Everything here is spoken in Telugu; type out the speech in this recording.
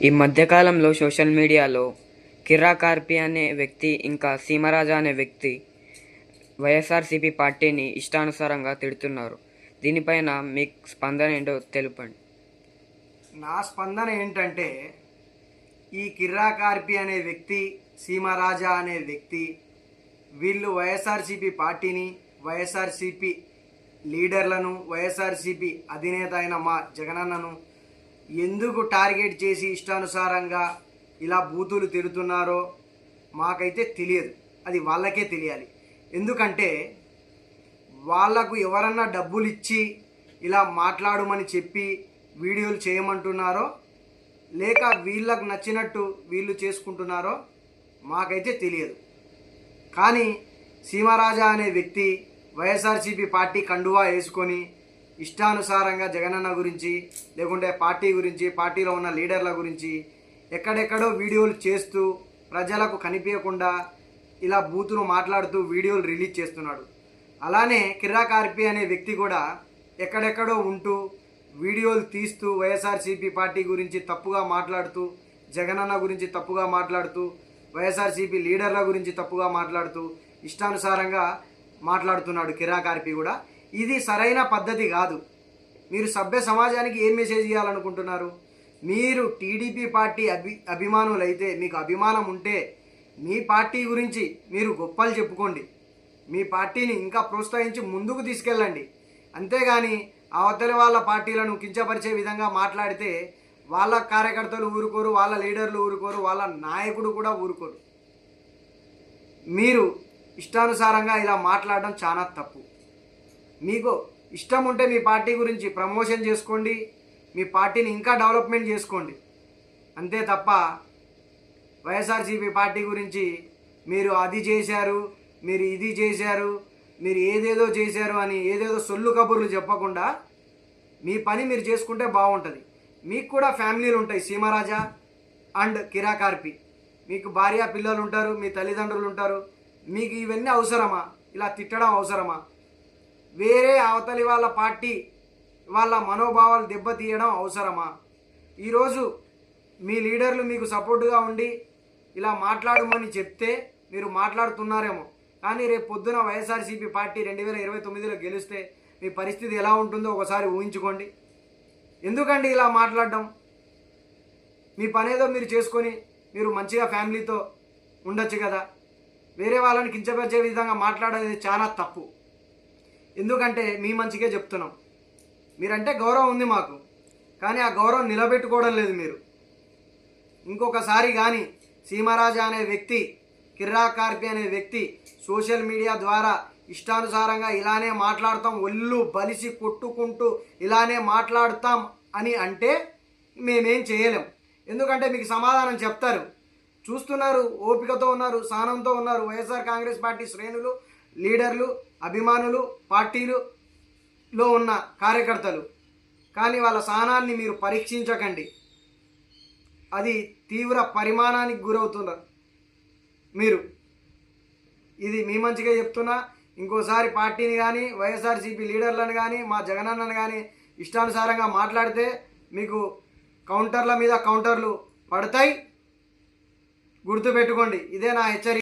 ఈ మధ్యకాలంలో సోషల్ మీడియాలో కిర్రా కార్పి అనే వ్యక్తి ఇంకా సీమరాజా అనే వ్యక్తి వైఎస్ఆర్సీపీ పార్టీని ఇష్టానుసారంగా తిడుతున్నారు. దీనిపైన మీ స్పందన ఏంటో తెలుపండి. నా స్పందన ఏంటంటే ఈ కిర్రా కార్పి అనే వ్యక్తి సీమరాజా అనే వ్యక్తి వీళ్ళు వైఎస్ఆర్సీపీ పార్టీని వైఎస్ఆర్సీపీ లీడర్లను వైఎస్ఆర్సీపీ అధినేత అయిన మా జగనన్నను ఎందుకు టార్గెట్ చేసి ఇష్టానుసారంగా ఇలా బూతులు తిడుతున్నారో మాకైతే తెలియదు. అది వాళ్ళకే తెలియాలి. ఎందుకంటే వాళ్ళకు ఎవరన్నా డబ్బులు ఇచ్చి ఇలా మాట్లాడమని చెప్పి వీడియోలు చేయమంటున్నారో లేక వీళ్ళకు నచ్చినట్టు వీళ్ళు చేసుకుంటున్నారో మాకైతే తెలియదు. కానీ సీమరాజా అనే వ్యక్తి వైఎస్ఆర్సీపీ పార్టీ కండువా వేసుకొని ఇష్టానుసారంగా జగనన్న గురించి లేకుంటే పార్టీ గురించి పార్టీలో ఉన్న లీడర్ల గురించి ఎక్కడెక్కడో వీడియోలు చేస్తూ ప్రజలకు కనిపించకుండా ఇలా బూతులు మాట్లాడుతూ వీడియోలు రిలీజ్ చేస్తున్నాడు. అలానే కిర్రా కార్పి అనే వ్యక్తి కూడా ఎక్కడెక్కడో ఉంటూ వీడియోలు తీస్తూ వైఎస్ఆర్సీపీ పార్టీ గురించి తప్పుగా మాట్లాడుతూ జగనన్న గురించి తప్పుగా మాట్లాడుతూ వైఎస్ఆర్సీపీ లీడర్ల గురించి తప్పుగా మాట్లాడుతూ ఇష్టానుసారంగా మాట్లాడుతున్నాడు కిరా కార్పి కూడా. ఇది సరైన పద్ధతి కాదు. మీరు సభ్య సమాజానికి ఏం మెసేజ్ ఇవ్వాలనుకుంటున్నారు మీరు టీడీపీ పార్టీ అభి అభిమానులైతే మీకు అభిమానం ఉంటే మీ పార్టీ గురించి మీరు గొప్పలు చెప్పుకోండి. మీ పార్టీని ఇంకా ప్రోత్సహించి ముందుకు తీసుకెళ్ళండి. అంతేగాని అవతలి వాళ్ళ పార్టీలను కించపరిచే విధంగా మాట్లాడితే వాళ్ళ కార్యకర్తలు ఊరుకోరు వాళ్ళ లీడర్లు ఊరుకోరు వాళ్ళ నాయకుడు కూడా ఊరుకోరు మీరు ఇష్టానుసారంగా ఇలా మాట్లాడడం చాలా తప్పు. మీకు ఇష్టం ఉంటే మీ పార్టీ గురించి ప్రమోషన్ చేసుకోండి మీ పార్టీని ఇంకా డెవలప్మెంట్ చేసుకోండి. అంతే తప్ప వైఎస్ఆర్సీపీ పార్టీ గురించి మీరు అది చేశారు మీరు ఇది చేశారు మీరు ఏదేదో చేశారు అని ఏదేదో సొల్లు కబుర్లు చెప్పకుండా మీ పని మీరు చేసుకుంటే బాగుంటుంది. మీకు కూడా ఫ్యామిలీలు ఉంటాయి సీమరాజా అండ్ కిరాకార్పి మీకు భార్య పిల్లలు ఉంటారు మీ తల్లిదండ్రులు ఉంటారు మీకు ఇవన్నీ అవసరమా? ఇలా తిట్టడం అవసరమా? వేరే అవతలి వాళ్ళ పార్టీ వాళ్ళ మనోభావాలు దెబ్బతీయడం అవసరమా? ఈరోజు మీ లీడర్లు మీకు సపోర్టుగా ఉండి ఇలా మాట్లాడమని చెప్తే మీరు మాట్లాడుతున్నారేమో. కానీ రేపు పొద్దున వైఎస్ఆర్సీపీ పార్టీ రెండు వేల ఇరవై తొమ్మిదిలో గెలిస్తే మీ పరిస్థితి ఎలా ఉంటుందో ఒకసారి ఊహించుకోండి. ఎందుకండి ఇలా మాట్లాడడం? మీ పనేదో మీరు చేసుకొని మీరు మంచిగా ఫ్యామిలీతో ఉండొచ్చు కదా. వేరే వాళ్ళని కించపరిచే విధంగా మాట్లాడేది చాలా తప్పు. ఎందుకంటే మీ మంచిగా చెప్తున్నాం. మీరంటే గౌరవం ఉంది మాకు. కానీ ఆ గౌరవం నిలబెట్టుకోవడం లేదు మీరు. ఇంకొకసారి కానీ సీమరాజా అనే వ్యక్తి కిర్రా కార్పి అనే వ్యక్తి సోషల్ మీడియా ద్వారా ఇష్టానుసారంగా ఇలానే మాట్లాడతాం ఒళ్ళు బలిసి కొట్టుకుంటూ ఇలానే మాట్లాడతాం అని అంటే మేమేం చేయలేం. ఎందుకంటే మీకు సమాధానం చెప్తారు. చూస్తున్నారు ఓపికతో ఉన్నారు సహనంతో ఉన్నారు వైఎస్ఆర్ కాంగ్రెస్ పార్టీ శ్రేణులు లీడర్లు అభిమానులు పార్టీలులో ఉన్న కార్యకర్తలు. కానీ వాళ్ళ సహనాన్ని మీరు పరీక్షించకండి. అది తీవ్ర పరిమాణానికి గురవుతున్నారు. మీరు. ఇది మీ మంచిగా చెప్తున్నా. ఇంకోసారి పార్టీని కానీ వైఎస్ఆర్సీపీ లీడర్లను కానీ మా జగనన్నను కానీ ఇష్టానుసారంగా మాట్లాడితే మీకు కౌంటర్ల మీద కౌంటర్లు పడతాయి. గుర్తుపెట్టుకోండి ఇదే నా హెచ్చరిక.